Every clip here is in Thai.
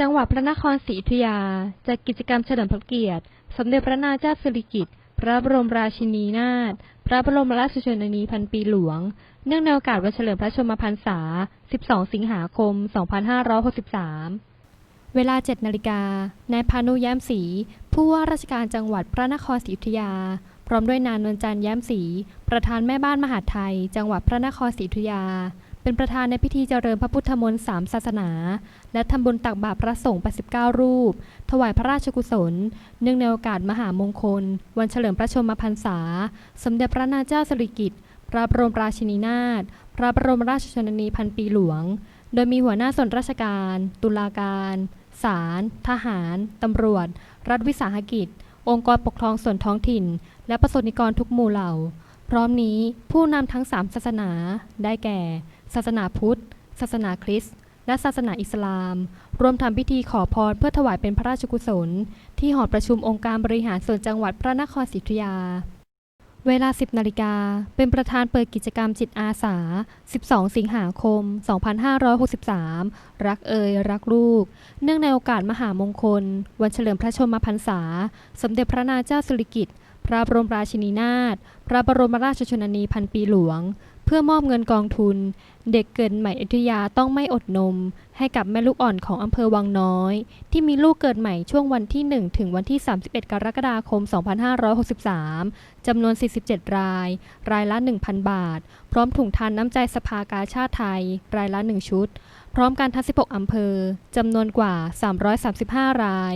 จังหวัดพระนครศรีอยุธยาจัดกิจกรรมเฉลิมพระเกียรติ สมเด็จพระนางเจ้าสิริกิติ์ พระบรมราชินีนาถ พระบรมราชชนนีพันปีหลวง เนื่องในโอกาสวันเฉลิมพระชนมพรรษา 12 สิงหาคม 2563 เวลา 7 นาฬิกา นายพานุแย้มศรี ผู้ว่าราชการจังหวัดพระนครศรีอยุธยา พร้อมด้วยนางนวลจันทร์แย้มศรี ประธานแม่บ้านมหาดไทย จังหวัดพระนครศรีอยุธยา เป็นประธานในพิธีเจริญพระพุทธมนต์สามศาสนา และทำบุญตักบาตรพระสงฆ์89 รูป ถวายพระราชกุศล เนื่องในโอกาสมหามงคล วันเฉลิมพระชนมพรรษา สมเด็จพระนางเจ้าสิริกิติ์พระบรมราชินีนาถพระบรมราชชนนีพันปีหลวง โดยมีหัวหน้าส่วนราชการ ตุลาการศาลทหาร ตำรวจ รัฐวิสาหกิจ องค์กรปกครองส่วนท้องถิ่น และประสนิกรทุกหมู่เหล่า พร้อมนี้ผู้นำทั้งสามศาสนาได้แก่ ศาสนาพุทธ ศาสนาคริสต์และศาสนาอิสลาม รวมทำพิธีขอพรเพื่อถวายเป็นพระราชกุศล ที่หอประชุมองค์การบริหารส่วนจังหวัดพระนครศรีอยุธยา เวลา 10 นาฬิกา เป็นประธานเปิดกิจกรรมจิตอาสา 12 สิงหาคม 2563 รักเอ่ยรักลูก เนื่องในโอกาสมหามงคล วันเฉลิมพระชนมพรรษา สมเด็จพระนางเจ้าสิริกิติ์พระบรมราชินีนาถ พระบรมราชชนนีพันปีหลวง เพื่อมอบเงินกองทุน เด็กเกิดใหม่อยุธยาต้องไม่อดนม ให้กับแม่ลูกอ่อนของอำเภอวังน้อย ที่มีลูกเกิดใหม่ช่วงวันที่ 1 ถึงวันที่ 31 กรกฎาคม 2563 จำนวน 47 ราย รายละ 1,000 บาท พร้อมถุงทานน้ำใจสภากาชาติไทย รายละ 1 ชุด พร้อมการทั้ง 16 อำเภอ จำนวนกว่า 335 ราย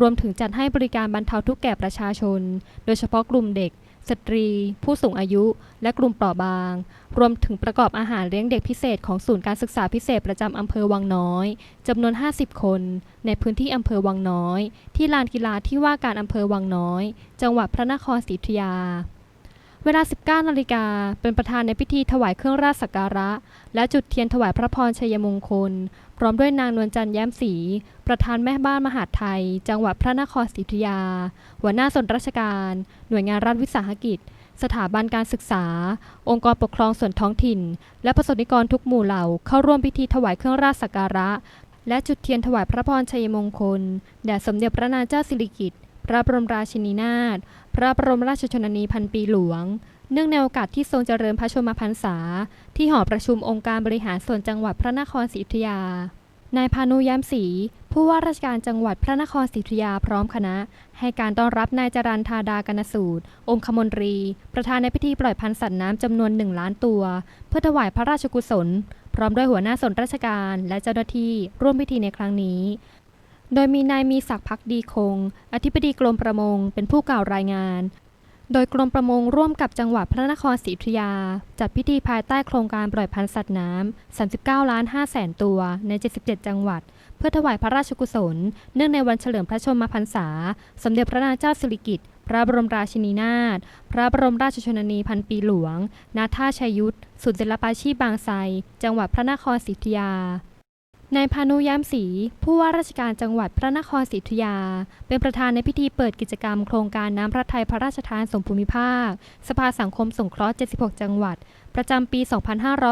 รวมถึงจัดให้บริการบรรเทาทุกข์แก่ประชาชน โดยเฉพาะกลุ่มเด็ก สตรี ผู้สูงอายุ และกลุ่มเปราะบาง รวมถึงประกอบอาหารเลี้ยงเด็กพิเศษของศูนย์การศึกษาพิเศษประจำอำเภอวังน้อยจำนวน 50 คน ในพื้นที่อำเภอวังน้อย ที่ลานกีฬาที่ว่าการอำเภอวังน้อย จังหวัดพระนครศรีอยุธยา เวลา 19นาฬิกาเป็นประธานในพิธีถวายเครื่องราชสักการะ และจุดเทียนถวายพระพรชัยมงคล พร้อมด้วยนางนวลจันทร์แย้มศรีประธานแม่บ้านมหาดไทย จังหวัดพระนครศรีอยุธยา หัวหน้าส่วนราชการ หน่วยงานรัฐวิสาหกิจ สถาบันการศึกษา องค์กรปกครองส่วนท้องถิ่น และประสบนิกรทุกหมู่เหล่าเข้าร่วมพิธีถวายเครื่องราชสักการะ และจุดเทียนถวายพระพรชัยมงคลแด่สมเด็จพระนางเจ้าสิริกิติ์พระบรมราชินีนาถ พระบรมราชชนนีพันปีหลวง เนื่องในโอกาสที่ทรงเจริญพระชนมพรรษา ที่หอประชุมองค์การบริหารส่วนจังหวัดพระนครศรีอยุธยา นายพานุย้มศรีผู้ว่าราชการจังหวัดพระนครศรีอยุธยาพร้อมคณะ ให้การต้อนรับนายจรันธาดากนสูตร องคมนตรี ประธานในพิธีปล่อยพันธุ์สัตว์น้ำจำนวนหนึ่งล้านตัว เพื่อถวายพระราชกุศล พร้อมด้วยหัวหน้าส่วนราชการและเจ้าหน้าที่ร่วมพิธีในครั้งนี้ โดยมีนายมีศักดิ์พักดีคง อธิบดีกรมประมง เป็นผู้กล่าวรายงาน โดยกรมประมงร่วมกับจังหวัดพระนครศรีอยุธยา จัดพิธีภายใต้โครงการปล่อยพันธุ์สัตว์น้ำ 39 ล้าน5แสนตัวใน 77 จังหวัด เพื่อถวายพระราชกุศล เนื่องในวันเฉลิมพระชนมพรรษา สมเด็จพระนางเจ้าสิริกิติ์พระบรมราชินีนาถ พระบรมราชชนนีพันปีหลวงณท่าชัยยุทธศูนย์ศิลปาชีพบางไทร จังหวัดพระนครศรีอยุธยา นายพานุย้มศรีผู้ว่าราชการจังหวัดพระนครศรีอยุธยา เป็นประธานในพิธีเปิดกิจกรรมโครงการน้ำพระทัยพระราชทานส่งภูมิภาค สภาสังคมสงเคราะห์ 76 จังหวัด ประจำปี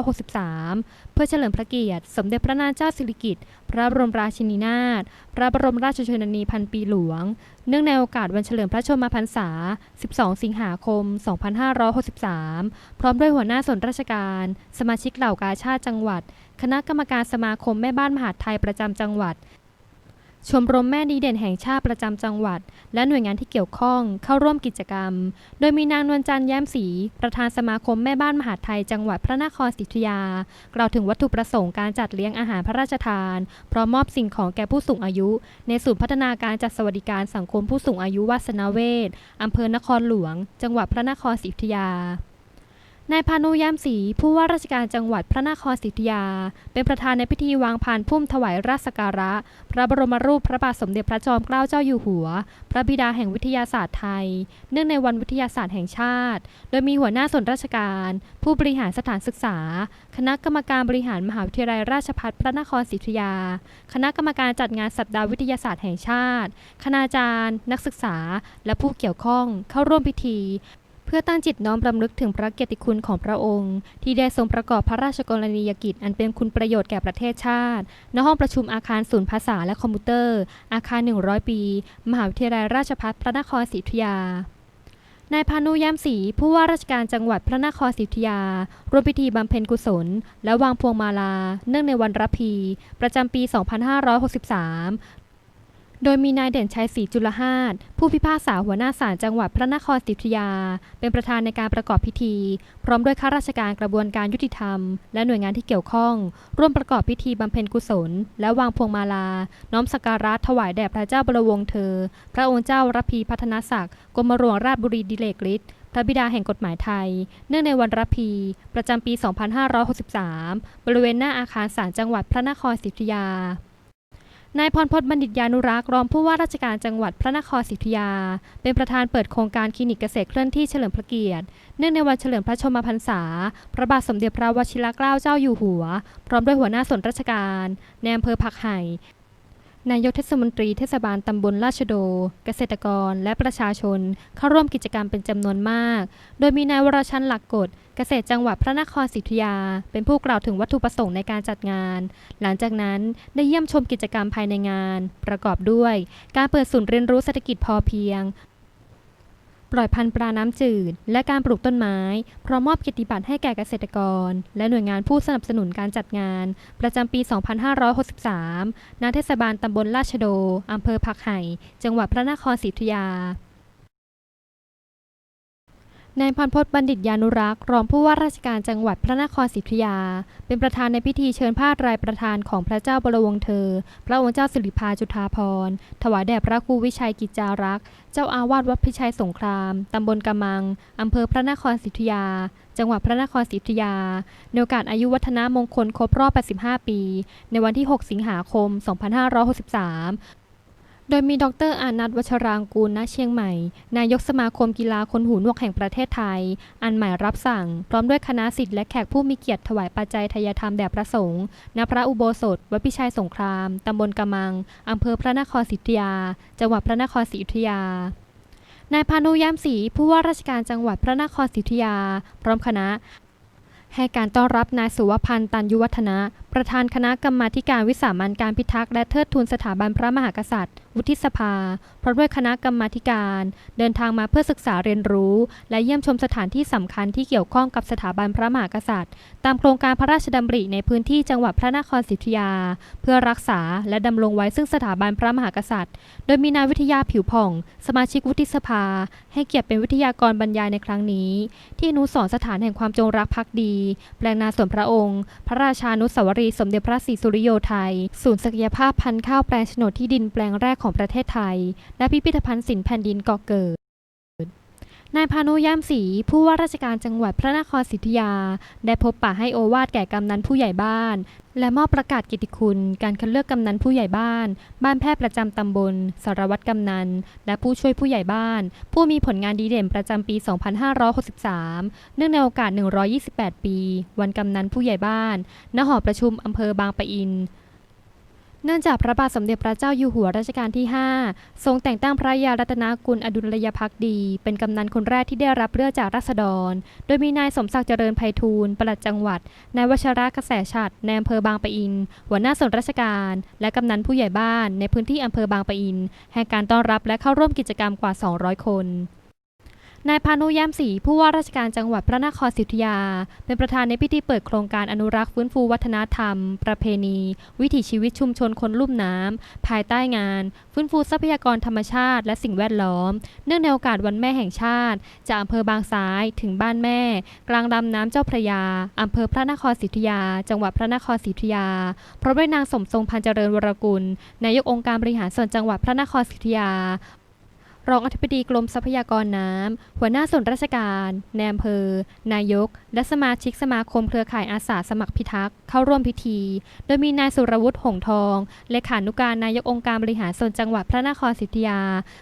2563 เพื่อเฉลิมพระเกียรติ สมเด็จพระนางเจ้าสิริกิติ์พระบรมราชินีนาถพระบรมราชชนนีพันปีหลวง เนื่องในโอกาสวันเฉลิมพระชนมพรรษา 12 สิงหาคม 2563 พร้อมด้วยหัวหน้าส่วนราชการ สมาชิกเหล่ากาชาติจังหวัด คณะกรรมการสมาคมแม่บ้านมหาดไทยประจำจังหวัด ชมรมแม่ดีเด่นแห่งชาติประจำจังหวัด และหน่วยงานที่เกี่ยวข้องเข้าร่วมกิจกรรม โดยมีนางนวลจันทร์แย้มศรีประธานสมาคมแม่บ้านมหาดไทยจังหวัดพระนครศรีอยุธยากล่าวถึงวัตถุประสงค์การจัดเลี้ยงอาหารพระราชทาน พร้อมมอบสิ่งของแก่ผู้สูงอายุ ในศูนย์พัฒนาการจัดสวัสดิการสังคมผู้สูงอายุวาสนาเวศอำเภอนครหลวง จังหวัดพระนครศรีอยุธยา นายพานุย้มศรีผู้ว่าราชการจังหวัดพระนครศรีอยุธยา เป็นประธานในพิธีวางพานพุ่มถวายราชสักการะ พระบรมรูปพระบาทสมเด็จพระจอมเกล้าเจ้าอยู่หัว พระบิดาแห่งวิทยาศาสตร์ไทย เนื่องในวันวิทยาศาสตร์แห่งชาติ โดยมีหัวหน้าส่วนราชการ ผู้บริหารสถานศึกษา คณะกรรมการบริหารมหาวิทยาลัยราชภัฏพระนครศรีอยุธยา คณะกรรมการจัดงานสัปดาห์วิทยาศาสตร์แห่งชาติ คณาจารย์ นักศึกษา และผู้เกี่ยวข้องเข้าร่วมพิธี พื่อตั้งจิตน้อมรำลึกถึงพระเกียรติคุณของพระองค์ ที่ได้ทรงประกอบพระราชกรณียกิจ อันเป็นคุณประโยชน์แก่ประเทศชาติณห้องประชุมอาคารศูนย์ภาษาและคอมพิวเตอร์ อาคาร 100 ปี มหาวิทยาลัยราชภัฏพระนครศรีอยุธยานายพานุย้มศรีผู้ว่าราชการจังหวัดพระนครศรีอยุธยาร่วมพิธีบำเพ็ญกุศล และวางพวงมาลา เนื่องในวันรับพี ประจำปี 2563 โดยมีนายเด่นชัยศรีจุลหาสผู้พิพากษาหัวหน้าศาลจังหวัดพระนครศรีอยุธยา เป็นประธานในการประกอบพิธี พร้อมด้วยข้าราชการกระบวนการยุติธรรม และหน่วยงานที่เกี่ยวข้อง ร่วมประกอบพิธีบำเพ็ญกุศล และวางพวงมาลา น้อมสักการะถวายแด่พระเจ้าบรวงศ์เธอ พระองค์เจ้ารพีพัฒนศักดิ์กรมหลวงราชบุรีดิเลกฤทธิ์พระบิดาแห่งกฎหมายไทย เนื่องในวันรพี ประจำปี 2563 บริเวณหน้าอาคารศาลจังหวัดพระนครศรีอยุธยา นายพรพจน์บัณฑิตยานุรักษ์รองผู้ว่าราชการจังหวัดพระนครศรีอยุธยา เป็นประธานเปิดโครงการคลินิกเกษตรเคลื่อนที่เฉลิมพระเกียรติ เนื่องในวันเฉลิมพระชนมพรรษา พระบาทสมเด็จพระวชิรเกล้าเจ้าอยู่หัว พร้อมด้วยหัวหน้าส่วนราชการในอำเภอผักไห่ นายกเทศมนตรีเทศบาลตำบลราชโด เกษตรกรและประชาชนเข้าร่วมกิจกรรมเป็นจำนวนมาก โดยมีนายวรชันหลักกฎเกษตรจังหวัดพระนครศรีอยุธยา เป็นผู้กล่าวถึงวัตถุประสงค์ในการจัดงาน หลังจากนั้นได้เยี่ยมชมกิจกรรมภายในงาน ประกอบด้วย การเปิดศูนย์เรียนรู้เศรษฐกิจพอเพียง ปล่อยพันธุ์ปลาน้ำจืด และการปลูกต้นไม้ พร้อมมอบเกียรติบัตรให้แก่เกษตรกร และหน่วยงานผู้สนับสนุนการจัดงาน ประจำปี 2563 ณ เทศบาลตำบลราชโด อำเภอผักไห่ จังหวัดพระนครศรีอยุธยา นายพรพจน์บัณฑิตยานุรักษ์ รองผู้ว่าราชการจังหวัดพระนครศรีอยุธยา เป็นประธานในพิธีเชิญผ้าตรายประธานของพระเจ้าบรวงศ์เธอ พระองค์เจ้าสิริภาจุฑาภรณ์ถวายแด่พระครูวิชัยกิจจารักษ์ เจ้าอาวาสวัดพิชัยสงคราม ตำบลกำมัง อำเภอพระนครศรีอยุธยา จังหวัดพระนครศรีอยุธยาในโอกาสอายุวัฒนมงคลครบรอบ 85 ปี ในวันที่ 6 สิงหาคม 2563 โดยมีดรอานัทวัชรางกูล ณ เชียงใหม่ นายกสมาคมกีฬาคนหูหนวกแห่งประเทศไทย อันหมายรับสั่ง พร้อมด้วยคณะสิทธิ์และแขกผู้มีเกียรติถวายปัจจัยทายธรรมแด่พระสงฆ์ณพระอุโบสถ วัดพิชัยสงคราม ตำบลกำมัง อำเภอพระนครศรีอยุธยา จังหวัดพระนครศรีอยุธยานายพานุยามศรีผู้ว่าราชการจังหวัดพระนครศรีอยุธยา พร้อมคณะให้การต้อนรับนายสุวพันธ์ตันยุวัฒนะ ประธานคณะกรรมาการวิสามันการพิทักษ์และเทิดทูนสถาบันพระมหากษัตริย์ วุฒิสภาพร้อมด้วยคณะกรรมาการ เดินทางมาเพื่อศึกษาเรียนรู้ และเยี่ยมชมสถานที่สำคัญที่เกี่ยวข้องกับสถาบันพระมหากษัตริย์ ตามโครงการพระราชดำริในพื้นที่จังหวัดพระนครศรีอยุธยา เพื่อรักษาและดำรงไว้ซึ่งสถาบันพระมหากษัตริย์ โดยมีนายวิทยาผิวผ่อง สมาชิกวุฒิสภา ให้เกียรติเป็นวิทยากรบรรยายในครั้งนี้ ที่นุสรณ์สถานแห่งความจงรักภักดี แปลงนาส่วนพระองค์ พระราชานุสาวรีย์สมเด็จพระศรีสุริโยไทย ศูนย์ศักยภาพพันธุ์ข้าวแปลงโฉนดที่ดินแปลงแรกของประเทศไทย และพิพิธภัณฑ์สินแผ่นดินก่อเกิด นายพานุย่ามศรีผู้ว่าราชการจังหวัดพระนครศรีอยุธยา ได้พบปะให้โอวาทแก่กำนันผู้ใหญ่บ้าน และมอบประกาศกิติคุณการคัดเลือกกำนันผู้ใหญ่บ้าน บ้านแพทย์ประจำตำบล สารวัตรกำนัน และผู้ช่วยผู้ใหญ่บ้าน ผู้มีผลงานดีเด่นประจำปี 2563 เนื่องในโอกาส 128 ปี วันกำนันผู้ใหญ่บ้าน ณ หอประชุมอำเภอบางปะอิน เนื่องจากพระบาทสมเด็จพระเจ้าอยู่หัวรัชกาลที่ 5 ทรงแต่งตั้งพระยารัตนกุลอดุลยภักดี เป็นกำนันคนแรกที่ได้รับเลือกจากราษฎร โดยมีนายสมศักดิ์เจริญไพฑูรย์ปลัดจังหวัด นายวชระกระแสฉัตรในอำเภอบางปะอิน หัวหน้าส่วนราชการ และกำนันผู้ใหญ่บ้านในพื้นที่อำเภอบางปะอิน ให้การต้อนรับและเข้าร่วมกิจกรรมกว่า 200 คน นายพานุยามศรีผู้ว่าราชการจังหวัดพระนครศรีอยุธยา เป็นประธานในพิธีเปิดโครงการอนุรักษ์ฟื้นฟูวัฒนธรรม ประเพณี วิถีชีวิตชุมชนคนลุ่มน้ำภายใต้งาน ฟื้นฟูทรัพยากรธรรมชาติ และสิ่งแวดล้อม เนื่องในโอกาสวันแม่แห่งชาติ จากอำเภอบางซ้ายถึงบ้านแม่ กลางลำน้ำเจ้าพระยาอำเภอพระนครศรีอยุธยา จังหวัดพระนครศรีอยุธยาพร้อมด้วยนางสมทรงพันเจริญวรกุลนายกองค์การบริหารส่วนจังหวัดพระนครศรีอยุธยา รองอธิบดีกรมทรัพยากรน้ำ หัวหน้าส่วนราชการในอำเภอ นายก และสมาชิกสมาคมเครือข่ายอาสาสมัครพิทักษ์เข้าร่วมพิธี โดยมีนายสุรวุฒิหงทอง เลขานุการนายกองค์การบริหารส่วนจังหวัดพระนครศรีอยุธยา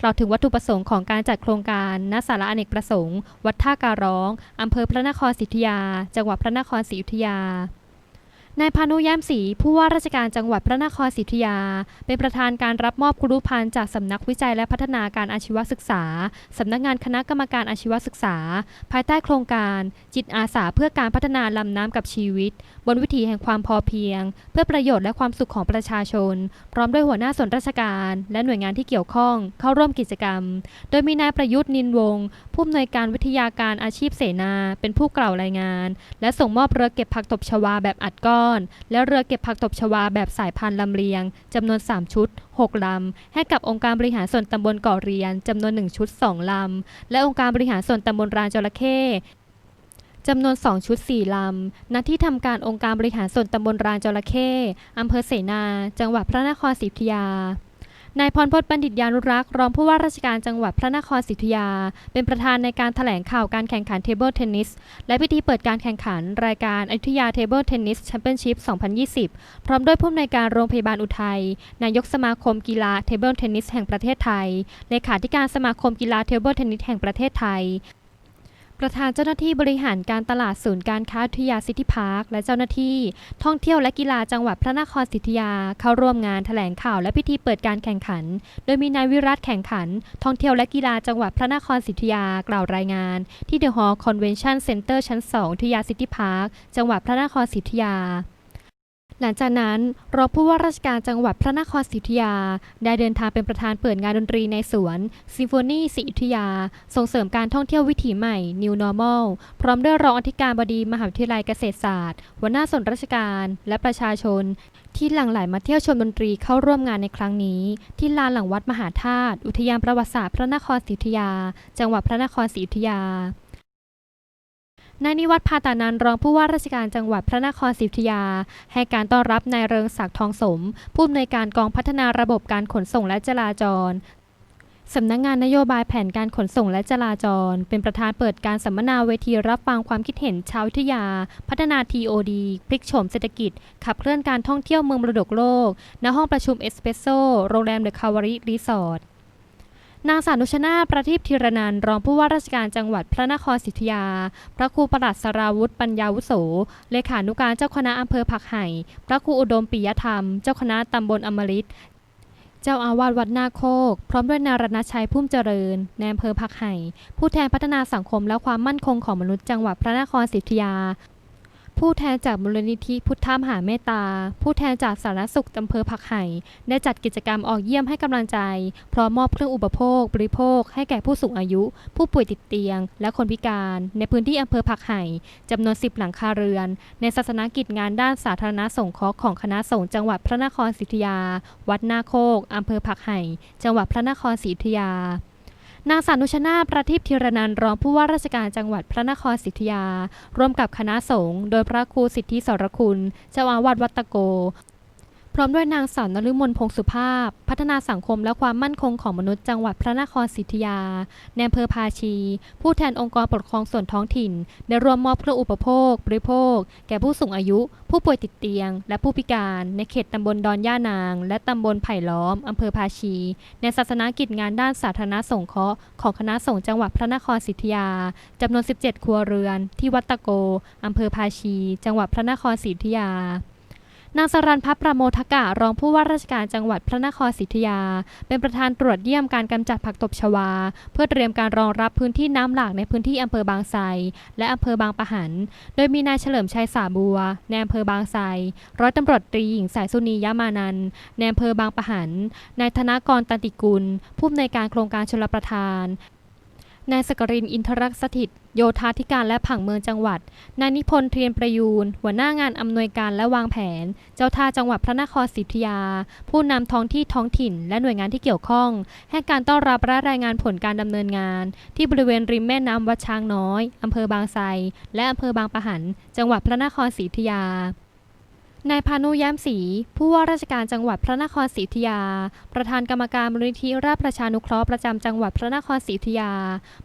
กล่าวถึงวัตถุประสงค์ของการจัดโครงการณศาลาอเนกประสงค์ วัดท่าการร้องอำเภอพระนครศรีอยุธยา จังหวัดพระนครศรีอยุธยา นายพานุแย้มศรีผู้ว่าราชการจังหวัดพระนครศรีอยุธยา เป็นประธานการรับมอบครุพันธ์จากสำนักวิจัยและพัฒนาการอาชีวศึกษา สำนักงานคณะกรรมการอาชีวศึกษา ภายใต้โครงการ จิตอาสาเพื่อการพัฒนาลำน้ำกับชีวิต บนวิถีแห่งความพอเพียง เพื่อประโยชน์และความสุขของประชาชน พร้อมด้วยหัวหน้าส่วนราชการ และหน่วยงานที่เกี่ยวข้อง เข้าร่วมกิจกรรม โดยมีนายประยุทธ์นินวงศ์ผู้อำนวยการวิทยาการอาชีพเสนา เป็นผู้กล่าวรายงาน และส่งมอบเรือเก็บผักตบชวาแบบอัดก้อนและเรือเก็บผักตบชวาแบบสายพานลำเลียงจำนวน 3 ชุด 6 ลำ ให้กับองค์การบริหารส่วนตำบลเกาะเรียนจำนวน 1 ชุด 2 ลำ และองค์การบริหารส่วนตำบลรานจระเข้จำนวน 2 ชุด 4 ลำ ณ ที่ทำการองค์การบริหารส่วนตำบลรานจระเข้อำเภอเสนา จังหวัดพระนครศรีอยุธยา นายพรพจน์บัณฑิตยานุรักษ์รองผู้ว่าราชการจังหวัดพระนครศรีอยุธยา เป็นประธานในการถแถลงข่าวการแข่งขันเทเบิลเทนนิสและพิธีเปิดการแข่งขันรายการอยุธยาเทเบิลเทนนิสแชมเปี้ยนชิพ 2020 พร้อมด้วยผู้อำนวยการโรงพยาบาลอุทัย นายกสมาคมกีฬาเทเบิลเทนนิสแห่งประเทศไทย เลขาธิการสมาคมกีฬาเทเบิลเทนนิสแห่งประเทศไทย ประธานเจ้าหน้าที่บริหารการตลาดศูนย์การค้าอยุธยาซิตี้พาร์คและเจ้าหน้าที่ ท่องเที่ยวและกีฬาจังหวัดพระนครศรีอยุธยาเข้าร่วมงานแถลงข่าวและพิธีเปิดการแข่งขัน โดยมีนายวิรัตแข่งขัน ท่องเที่ยวและกีฬาจังหวัดพระนครศรีอยุธยากล่าวรายงาน ที่เดอะฮอลล์คอนเวนชั่นเซ็นเตอร์ชั้น2อยุธยาซิตี้พาร์คจังหวัดพระนครศรีอยุธยา หลังจากนั้นรองผู้ว่าราชการจังหวัดพระนครศรีอยุธยา ได้เดินทางเป็นประธานเปิดงานดนตรีในสวนซิมโฟนีศรีอยุธยา ส่งเสริมการท่องเที่ยววิถีใหม่ New Normal พร้อมด้วยรองอธิการบดีมหาวิทยาลัยเกษตรศาสตร์หัวหน้าส่วนราชการและประชาชน ที่หลั่งไหลมาเที่ยวชมดนตรีเข้าร่วมงานในครั้งนี้ ที่ลานหลังวัดมหาธาตุอุทยานประวัติศาสตร์พระนครศรีอยุธยา จังหวัดพระนครศรีอยุธยา นายนิวัฒน์พาตานันรองผู้ว่าราชการจังหวัดพระนครศรีอยุธยา ให้การต้อนรับนายเริงศักดิ์ทองสม ผู้อำนวยการกองพัฒนาระบบการขนส่งและจราจรสำนักงานนโยบายแผนการขนส่งและจราจร เป็นประธานเปิดการสัมมนาเวทีรับฟังความคิดเห็นชาวอยุธยา พัฒนา TOD พลิกโฉมเศรษฐกิจ ขับเคลื่อนการท่องเที่ยวเมืองมรดกโลก ณห้องประชุมเอสเปรสโซโรงแรมเดอะคาวารีรีสอร์ท นางสาวนุชนาประทีปธีรนันรองผู้ว่าราชการจังหวัดพระนครศรีอยุธยา พระครูประหลัดสราวุธปัญญาวุโส เลขานุการเจ้าคณะอำเภอผักไห่ พระครูอุดมปิยธรรม เจ้าคณะตำบลอมฤตเจ้าอาวาสวัดนาโคก พร้อมด้วยนารณชัยพุ่มเจริญในอำเภอผักไห่ ผู้แทนพัฒนาสังคมและความมั่นคงของมนุษย์จังหวัดพระนครศรีอยุธยา ผู้แทนจากมูลนิธิพุทธามหาเมตตา ผู้แทนจากสารสุขอำเภอผักไห่ได้จัดกิจกรรมออกเยี่ยมให้กำลังใจ พร้อมมอบเครื่องอุปโภค บริโภค ให้แก่ผู้สูงอายุ ผู้ป่วยติดเตียง และคนพิการ ในพื้นที่อำเภอผักไห่จำนวน 10 หลังคาเรือน ในศาสนกิจงานด้านสาธารณสงเคราะห์ของคณะสงฆ์จังหวัดพระนครศรีอยุธยา วัดนาโคกอำเภอผักไห่จังหวัดพระนครศรีอยุธยา นางสาวนุชนาประทีปธีรนันรองผู้ว่าราชการจังหวัดพระนครศรีอยุธยา ร่วมกับคณะสงฆ์โดยพระครูสิทธิสรคุณเจ้าอาวาสวัดตะโก พร้อมด้วยนางสาวนฤมลพงศ์สุภาพ พัฒนาสังคมและความมั่นคงของมนุษย์จังหวัดพระนครศรีอยุธยาในอำเภอภาชี ผู้แทนองค์กรปกครองส่วนท้องถิ่น ได้ร่วมมอบเครื่องอุปโภค บริโภค แก่ผู้สูงอายุ ผู้ป่วยติดเตียง และผู้พิการในเขตตำบลดอนย่านาง และตำบลไผ่ล้อมอำเภอภาชี ในศาสนากิจงานด้านสาธารณสงเคราะห์ของคณะสงฆ์จังหวัดพระนครศรีอยุธยาจำนวน 17 ครัวเรือน ที่วัดตะโกอำเภอภาชี จังหวัดพระนครศรีอยุธยา นางสรันพัฒน์ประโมทกะรองผู้ว่าราชการจังหวัดพระนครศรีอยุธยา เป็นประธานตรวจเยี่ยมการกำจัดผักตบชวา เพื่อเตรียมการรองรับพื้นที่น้ำหลากในพื้นที่อำเภอบางไทรและอำเภอบางปะหัน โดยมีนายเฉลิมชัยสาบัวในอำเภอบางไทรร้อยตำรวจตรีหญิงสายสุนียามานันในอำเภอบางปะหันนายธนกรตันติกุลผู้อำนวยการโครงการชลประทาน นายสกรินอินทรักษ์สถิต โยธาธิการและผังเมืองจังหวัด นายนิพนธ์เทียนประยูน หัวหน้างานอำนวยการและวางแผน เจ้าท่าจังหวัดพระนครศรีอยุธยา ผู้นำท้องที่ท้องถิ่น และหน่วยงานที่เกี่ยวข้อง ให้การต้อนรับและรายงานผลการดำเนินงาน ที่บริเวณริมแม่น้ำวัดช้างน้อยอำเภอบางไทรและอำเภอบางปะหัน จังหวัดพระนครศรีอยุธยา นายพานุย้มศรีผู้ว่าราชการจังหวัดพระนครศรีอยุธยา ประธานกรรมการมูลนิธิราชประชานุเคราะห์ประจำจังหวัดพระนครศรีอยุธยา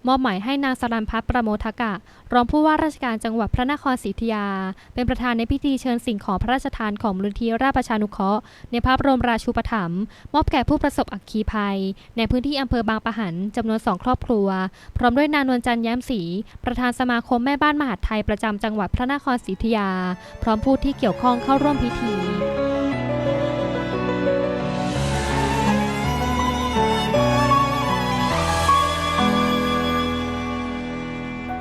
มอบหมายให้นางสรันพัฒน์ประโมทกะรองผู้ว่าราชการจังหวัดพระนครศรีอยุธยา เป็นประธานในพิธีเชิญสิ่งของพระราชทานของมูลนิธิราชประชานุเคราะห์ในพระบรมราชูปถัมภ์มอบแก่ผู้ประสบอัคคีภัย ในพื้นที่อำเภอบางปะหันจำนวนสองครอบครัว พร้อมด้วยนางนวลจันทร์แย้มศรีประธานสมาคมแม่บ้านมหาดไทยประจำจังหวัดพระนครศรีอยุธยา พร้อมผู้ที่เกี่ยวข้องเข้าร่วมพิธี